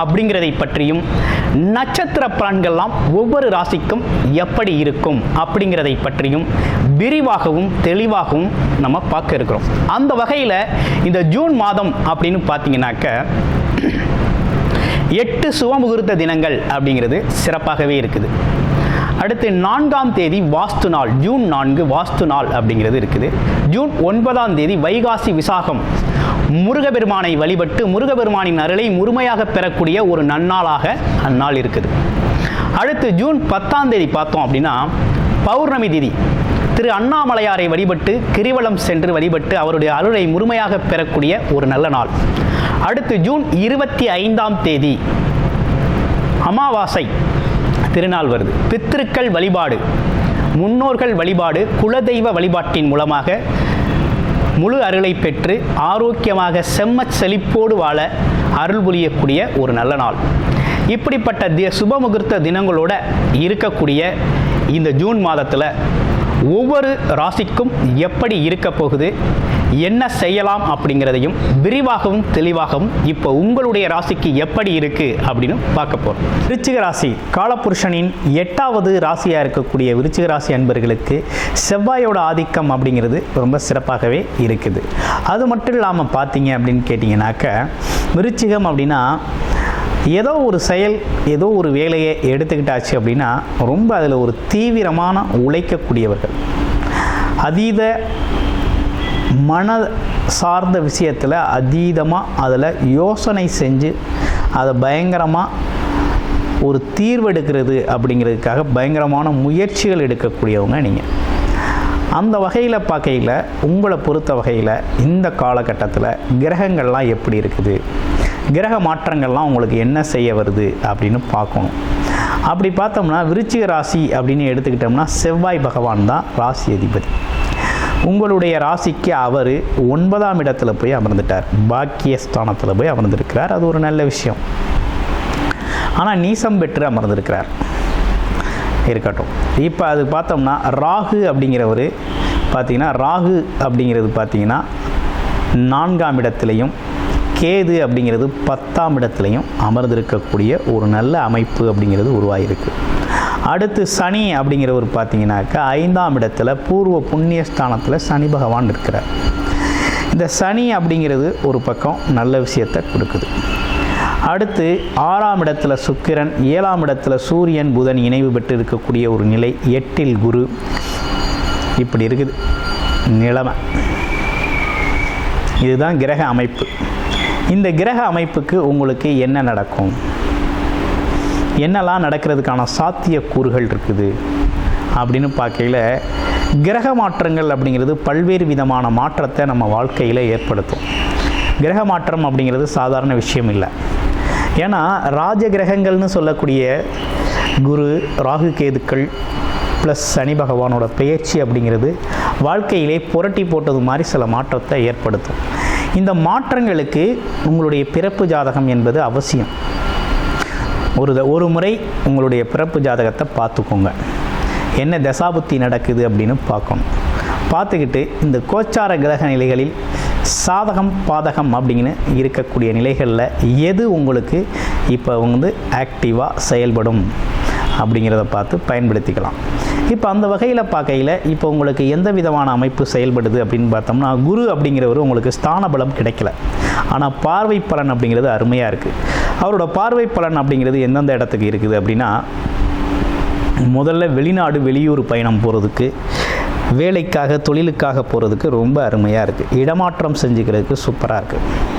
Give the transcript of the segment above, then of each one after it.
அப்படிங்கிறதை பற்றியும் நட்சத்திர பலன்கள்லாம் ஒவ்வொரு ராசிக்கும் எப்படி இருக்கும் அப்படிங்கிறதை பற்றியும் விரிவாகவும் தெளிவாகவும் நம்ம பார்க்க இருக்கிறோம். அந்த வகையில் இந்த ஜூன் மாதம் அப்படின்னு பார்த்தீங்கன்னாக்க எட்டு சுவமுகூர்த்த தினங்கள் அப்படிங்கிறது சிறப்பாகவே இருக்குது. அடுத்து நான்காம் தேதி வாஸ்து நாள். ஜூன் நான்கு வாஸ்து நாள் அப்படிங்கிறது இருக்குது. ஜூன் ஒன்பதாம் தேதி வைகாசி விசாகம். முருகபெருமானை வழிபட்டு முருகபெருமானின் அருளை முழுமையாக பெறக்கூடிய ஒரு நன்னாளாக அந்நாள் இருக்குது. அடுத்து ஜூன் பத்தாம் தேதி பார்த்தோம் அப்படின்னா பௌர்ணமி திதி. திரு அண்ணாமலையாரை வழிபட்டு கிரிவலம் சென்று வழிபட்டு அவருடைய அருளை முழுமையாக பெறக்கூடிய ஒரு நல்ல நாள். அடுத்து ஜூன் இருபத்தி ஐந்தாம் தேதி அமாவாசை. திருநாள் வருது. பித்திருக்கள் வழிபாடு முன்னோர்கள் வழிபாடு குலதெய்வ வழிபாட்டின் மூலமாக முழு அருளை பெற்று ஆரோக்கியமாக செம்மச் செழிப்போடு வாழ அருள் புரியக்கூடிய ஒரு நல்ல நாள். இப்படிப்பட்ட தி சுபமுகூர்த்த தினங்களோட இருக்கக்கூடிய இந்த ஜூன் மாதத்தில் ஒவ்வொரு ராசிக்கும் எப்படி இருக்க போகுது? என்ன செய்யலாம் அப்படிங்கிறதையும் விரிவாகவும் தெளிவாகவும் இப்போ உங்களுடைய ராசிக்கு எப்படி இருக்கு அப்படின்னு பார்க்க போகிறோம் விருச்சிக ராசி காலபுருஷனின் எட்டாவது ராசியாக இருக்கக்கூடிய விருச்சிக ராசி அன்பர்களுக்கு செவ்வாயோட ஆதிக்கம் அப்படிங்கிறது ரொம்ப சிறப்பாகவே இருக்குது. அது மட்டும் இல்லாமல் பார்த்தீங்க அப்படின்னு கேட்டிங்கனாக்க விருச்சிகம் அப்படின்னா ஏதோ ஒரு செயல் ஏதோ ஒரு வேலையை எடுத்துக்கிட்டாச்சு அப்படின்னா ரொம்ப அதில் ஒரு தீவிரமான உழைக்கக்கூடியவர்கள். அதீத மன சார்ந்த விஷயத்தில் அதீதமாக அதில் யோசனை செஞ்சு அதை பயங்கரமாக ஒரு தீர்வெடுக்கிறது அப்படிங்கிறதுக்காக பயங்கரமான முயற்சிகள் எடுக்கக்கூடியவங்க நீங்கள் அந்த வகையில் பார்க்கையில் உங்களை பொறுத்த வகையில் இந்த காலகட்டத்தில் கிரகங்கள்லாம் எப்படி இருக்குது? கிரக மாற்றங்கள்லாம் உங்களுக்கு என்ன செய்ய வருது அப்படின்னு பார்க்கணும். அப்படி பார்த்தோம்னா விருச்சிக ராசி அப்படின்னு எடுத்துக்கிட்டோம்னா செவ்வாய் பகவான் தான் ராசி அதிபதி. உங்களுடைய ராசிக்கு அவர் ஒன்பதாம் இடத்துல போய் அமர்ந்துட்டார். பாக்கியஸ்தானத்தில் போய் அமர்ந்திருக்கிறார். அது ஒரு நல்ல விஷயம். ஆனால் நீசம் பெற்று அமர்ந்திருக்கிறார். இருக்கட்டும். இப்போ அது பார்த்தோம்னா ராகு அப்படிங்கிறவர் பார்த்தீங்கன்னா ராகு அப்படிங்கிறது பார்த்தீங்கன்னா நான்காம் இடத்துலையும் கேது அப்படிங்கிறது பத்தாம் இடத்துலையும் அமர்ந்திருக்கக்கூடிய ஒரு நல்ல அமைப்பு அப்படிங்கிறது உருவாகிருக்கு அடுத்து சனி அப்படிங்கிறவர் பார்த்தீங்கன்னாக்கா ஐந்தாம் இடத்துல பூர்வ புண்ணிய ஸ்தானத்தில் சனி பகவான் இருக்கிறார். இந்த சனி அப்படிங்கிறது ஒரு பக்கம் நல்ல விஷயத்தை கொடுக்குது. அடுத்து ஆறாம் இடத்துல சுக்கிரன் ஏழாம் இடத்துல சூரியன் புதன் இணைவு பெற்று இருக்கக்கூடிய ஒரு நிலை எட்டில் குரு. இப்படி இருக்குது நிலைமை. இதுதான் கிரக அமைப்பு. இந்த கிரக அமைப்புக்கு உங்களுக்கு என்ன நடக்கும்? என்னெல்லாம் நடக்கிறதுக்கான சாத்திய கூறுகள் இருக்குது அப்படின்னு பார்க்கையில் கிரக மாற்றங்கள் அப்படிங்கிறது பல்வேறு விதமான மாற்றத்தை நம்ம வாழ்க்கையில் ஏற்படுத்தும். கிரக மாற்றம் அப்படிங்கிறது சாதாரண விஷயம் இல்லை. ஏன்னா ராஜ கிரகங்கள்னு சொல்லக்கூடிய குரு ராகு கேதுக்கள் ப்ளஸ் சனி பகவானோட பெயர்ச்சி அப்படிங்கிறது வாழ்க்கையிலே புரட்டி போட்டது மாதிரி சில மாற்றத்தை ஏற்படுத்தும். இந்த மாற்றங்களுக்கு உங்களுடைய பிறப்பு ஜாதகம் என்பது அவசியம். ஒரு த- ஒரு முறை உங்களுடைய பிறப்பு ஜாதகத்தை பார்த்துக்கோங்க. என்ன தசாபுத்தி நடக்குது அப்படின்னு பார்க்கணும். பார்த்துக்கிட்டு இந்த கோச்சார கிரக நிலைகளில் சாதகம் பாதகம் அப்படின்னு இருக்கக்கூடிய நிலைகளில் எது உங்களுக்கு இப்போ வந்து ஆக்டிவாக செயல்படும் அப்படிங்கிறத பார்த்து பயன்படுத்திக்கலாம். இப்போ அந்த வகையில் பார்க்கையில் இப்போ உங்களுக்கு எந்த விதமான அமைப்பு செயல்படுது அப்படின்னு பார்த்தோம்னா குரு அப்படிங்கிறவர் உங்களுக்கு ஸ்தான பலம் கிடைக்கல. ஆனால் பார்வை பலன் அப்படிங்கிறது அருமையாக இருக்குது அவரோட பார்வை பலன் அப்படிங்கிறது எந்தெந்த இடத்துக்கு இருக்குது அப்படின்னா முதல்ல வெளிநாடு வெளியூர் பயணம் போகிறதுக்கு வேலைக்காக தொழிலுக்காக போகிறதுக்கு ரொம்ப அருமையாக இருக்குது இடமாற்றம் செஞ்சுக்கிறதுக்கு சூப்பராக இருக்குது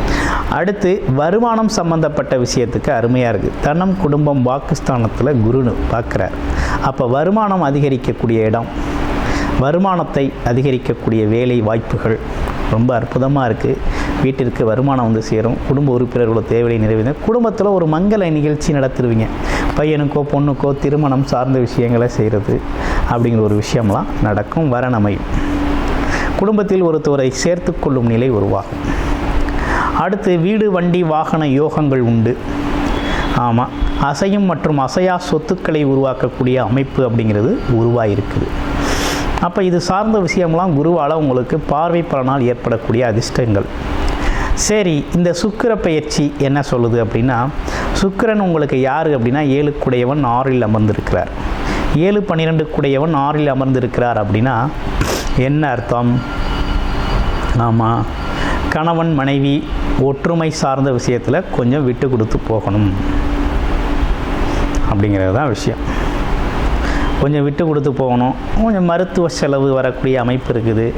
அடுத்து வருமானம் சம்பந்தப்பட்ட விஷயத்துக்கு அருமையாக இருக்குது தனம் குடும்பம் வாக்குஸ்தானத்தில் குருன்னு பார்க்குறார் அப்போ வருமானம் அதிகரிக்கக்கூடிய இடம் வருமானத்தை அதிகரிக்கக்கூடிய வேலை வாய்ப்புகள் ரொம்ப அற்புதமாக இருக்குது வீட்டிற்கு வருமானம் வந்து சேரும். குடும்ப உறுப்பினர்களோட தேவையை நிறைவேறும் குடும்பத்தில் ஒரு மங்கள நிகழ்ச்சி நடத்துருவீங்க பையனுக்கோ பொண்ணுக்கோ திருமணம் சார்ந்த விஷயங்களை செய்கிறது அப்படிங்கிற ஒரு விஷயம்லாம் நடக்கும். வரணமை. குடும்பத்தில் ஒருத்தவரை சேர்த்து கொள்ளும் நிலை உருவாகும். அடுத்து வீடு வண்டி வாகன யோகங்கள் உண்டு. ஆமாம் அசையும் மற்றும் அசையா சொத்துக்களை உருவாக்கக்கூடிய அமைப்பு அப்படிங்கிறது உருவாயிருக்குது. அப்போ இது சார்ந்த விஷயம்லாம் குருவால் உங்களுக்கு பார்வை பலனால் ஏற்படக்கூடிய அதிர்ஷ்டங்கள். சரி இந்த சுக்கிர பயிற்சி என்ன சொல்லுது அப்படின்னா சுக்கிரன் உங்களுக்கு யார் அப்படின்னா ஏழுக்குடையவன் ஆறில் அமர்ந்திருக்கிறார். ஏழு பன்னிரெண்டு குடையவன் ஆறில் அமர்ந்திருக்கிறார் அப்படின்னா என்ன அர்த்தம்? ஆமாம் கணவன் மனைவி ஒற்றுமை சார்ந்த விஷயத்தில் கொஞ்சம் விட்டு கொடுத்து போகணும். அப்படிங்கிறது தான் விஷயம். கொஞ்சம் விட்டு கொடுத்து போகணும். கொஞ்சம் மருத்துவ செலவு வரக்கூடிய அமைப்பு இருக்குது.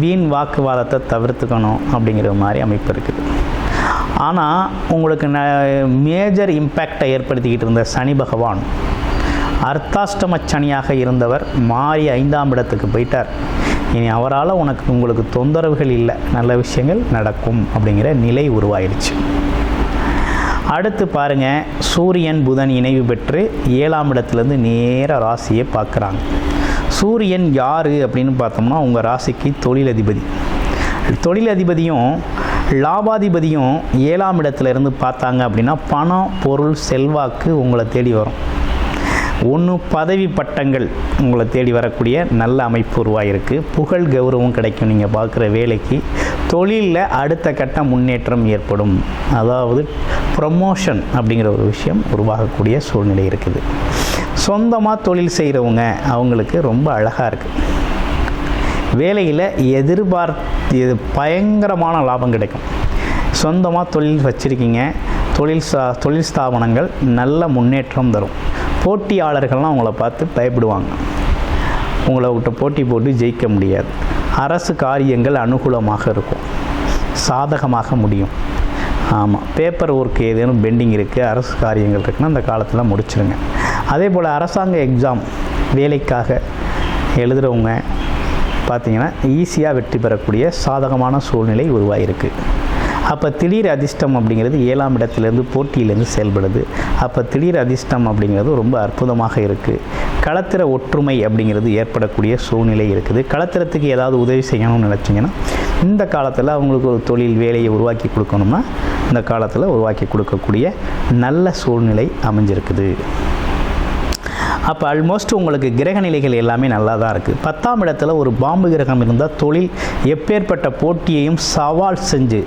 வீண் வாக்குவாதத்தை தவிர்த்துக்கணும் அப்படிங்கிற மாதிரி அமைப்பு இருக்குது. ஆனால் உங்களுக்கு ந மேஜர் இம்பேக்டை ஏற்படுத்திக்கிட்டு இருந்த சனி பகவான் அர்த்தாஷ்டம சனியாக இருந்தவர் மாறி ஐந்தாம் இடத்துக்கு போயிட்டார். இனி அவரால் உனக்கு உங்களுக்கு தொந்தரவுகள் இல்லை நல்ல விஷயங்கள் நடக்கும் அப்படிங்கிற நிலை உருவாயிடுச்சு அடுத்து பாருங்கள் சூரியன் புதன் இணைவு பெற்று ஏழாம் இடத்துலேருந்து நேர ராசியை பார்க்குறாங்க. சூரியன் யார் அப்படின்னு பார்த்தோம்னா உங்கள் ராசிக்கு தொழிலதிபதி. தொழிலதிபதியும் லாபாதிபதியும் ஏழாம் இடத்துல இருந்து பார்த்தாங்க அப்படின்னா பணம் பொருள் செல்வாக்கு உங்களை தேடி வரும். ஒன்று பதவி பட்டங்கள் உங்களை தேடி வரக்கூடிய நல்ல அமைப்பு உருவாயிருக்கு. புகழ் கௌரவம் கிடைக்கும் நீங்கள் பார்க்குற வேலைக்கு. தொழிலில் அடுத்த கட்ட முன்னேற்றம் ஏற்படும். அதாவது ப்ரமோஷன் அப்படிங்கிற ஒரு விஷயம் உருவாகக்கூடிய சூழ்நிலை இருக்குது. சொந்தமாக தொழில் செய்கிறவங்க அவங்களுக்கு ரொம்ப அழகாக இருக்குது வேலையில் எதிர்பார்த்து பயங்கரமான லாபம் கிடைக்கும். சொந்தமாக தொழில் வச்சுருக்கீங்க தொழில் சா தொழில் ஸ்தாபனங்கள் நல்ல முன்னேற்றம் தரும். போட்டியாளர்கள்லாம் அவங்கள பார்த்து பயப்படுவாங்க. உங்களை விட்ட போட்டி போட்டு ஜெயிக்க முடியாது. அரசு காரியங்கள் அனுகூலமாக இருக்கும். சாதகமாக முடியும். ஆமாம் பேப்பர் ஒர்க் ஏதேனும் பெண்டிங் இருக்குது அரசு காரியங்கள் இருக்குன்னா அந்த காலத்தில் முடிச்சிருங்க. அதே போல் அரசாங்க எக்ஸாம் வேலைக்காக எழுதுகிறவங்க பார்த்தீங்கன்னா ஈஸியாக வெற்றி பெறக்கூடிய சாதகமான சூழ்நிலை உருவாகிருக்கு அப்போ திடீர் அதிர்ஷ்டம் அப்படிங்கிறது ஏழாம் இடத்துலேருந்து போட்டியிலேருந்து செயல்படுது. அப்போ திடீர் அதிர்ஷ்டம் அப்படிங்கிறது ரொம்ப அற்புதமாக இருக்குது களத்திர ஒற்றுமை அப்படிங்கிறது ஏற்படக்கூடிய சூழ்நிலை இருக்குது. களத்திரத்துக்கு ஏதாவது உதவி செய்யணும்னு நினச்சிங்கன்னா இந்த காலத்தில் அவங்களுக்கு ஒரு தொழில் வேலையை உருவாக்கி கொடுக்கணும்னா இந்த காலத்தில் உருவாக்கி கொடுக்கக்கூடிய நல்ல சூழ்நிலை அமைஞ்சிருக்குது. அப்போ ஆல்மோஸ்ட் உங்களுக்கு கிரக நிலைகள் எல்லாமே நல்லா தான் இருக்குது பத்தாம் இடத்துல ஒரு பாம்பு கிரகம் இருந்தால் தொழில் எப்பேற்பட்ட போட்டியையும் சவால் செஞ்சு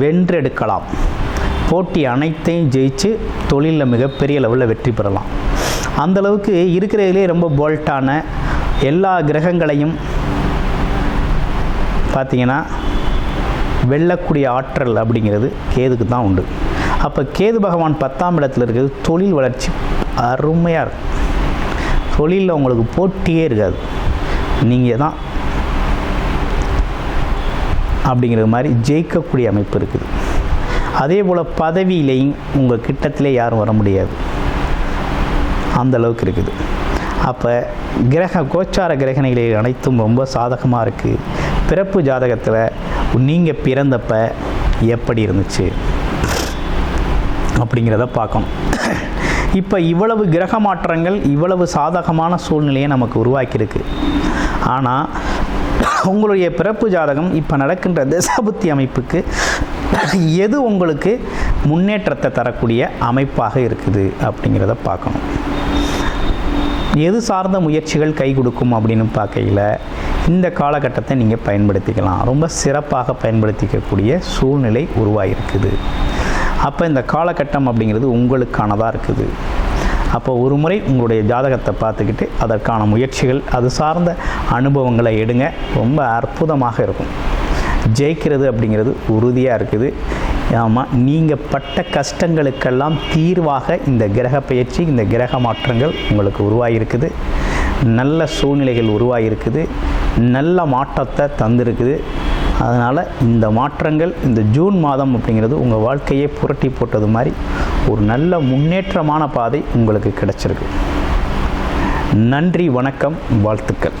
வென்றெடுக்கலாம். போட்டி அனைத்தையும் ஜெயிச்சு தொழிலில் மிகப்பெரிய லெவலில் வெற்றி பெறலாம். அந்தளவுக்கு இருக்கிறதுலே ரொம்ப போல்ட்டான எல்லா கிரகங்களையும் பார்த்திங்கன்னா வெல்லக்கூடிய ஆற்றல் அப்படிங்கிறது கேதுக்கு தான் உண்டு. அப்போ கேது பகவான் பத்தாம் இடத்துல இருக்கிறது தொழில் வளர்ச்சி அருமையாக இருக்கும். தொழிலில் உங்களுக்கு போட்டியே இருக்காது. நீங்கள் தான் அப்படிங்கிற மாதிரி ஜெயிக்கக்கூடிய அமைப்பு இருக்குது. அதே போல் பதவியிலையும் உங்கள் கிட்டத்திலே யாரும் வர முடியாது. அந்த அளவுக்கு இருக்குது. அப்போ கிரக கோச்சார கிரகணிகளை அனைத்தும் ரொம்ப சாதகமாக இருக்குது பிறப்பு ஜாதகத்தில் நீங்கள் பிறந்தப்ப எப்படி இருந்துச்சு? அப்படிங்கிறத பார்க்கணும். இப்போ இவ்வளவு கிரக மாற்றங்கள் இவ்வளவு சாதகமான சூழ்நிலையை நமக்கு உருவாக்கியிருக்கு. ஆனால் உங்களுடைய பிறப்பு ஜாதகம் இப்போ நடக்கின்ற தசாபுத்தி அமைப்புக்கு எது உங்களுக்கு முன்னேற்றத்தை தரக்கூடிய அமைப்பாக இருக்குது அப்படிங்கிறத பார்க்கணும். எது சார்ந்த முயற்சிகள் கை கொடுக்கும் அப்படின்னு பார்க்கையில் இந்த காலகட்டத்தை நீங்கள் பயன்படுத்திக்கலாம். ரொம்ப சிறப்பாக பயன்படுத்திக்கக்கூடிய சூழ்நிலை உருவாகிருக்குது அப்போ இந்த காலகட்டம் அப்படிங்கிறது உங்களுக்கானதாக இருக்குது. அப்போ ஒரு முறை உங்களுடைய ஜாதகத்தை பார்த்துக்கிட்டு அதற்கான முயற்சிகள் அது சார்ந்த அனுபவங்களை எடுங்க. ரொம்ப அற்புதமாக இருக்கும். ஜெயிக்கிறது அப்படிங்கிறது உறுதியாக இருக்குது. ஆமாம் நீங்கள் பட்ட கஷ்டங்களுக்கெல்லாம் தீர்வாக இந்த கிரக பயிற்சி இந்த கிரக மாற்றங்கள் உங்களுக்கு உருவாகியிருக்குது. நல்ல சூழ்நிலைகள் உருவாகியிருக்குது. நல்ல மாற்றத்தை தந்திருக்குது. அதனால் இந்த மாற்றங்கள் இந்த ஜூன் மாதம் அப்படிங்கிறது உங்கள் வாழ்க்கையை புரட்டி போட்டது மாதிரி ஒரு நல்ல முன்னேற்றமான பாதை உங்களுக்கு கிடைச்சிருக்கு. நன்றி வணக்கம் வாழ்த்துக்கள்.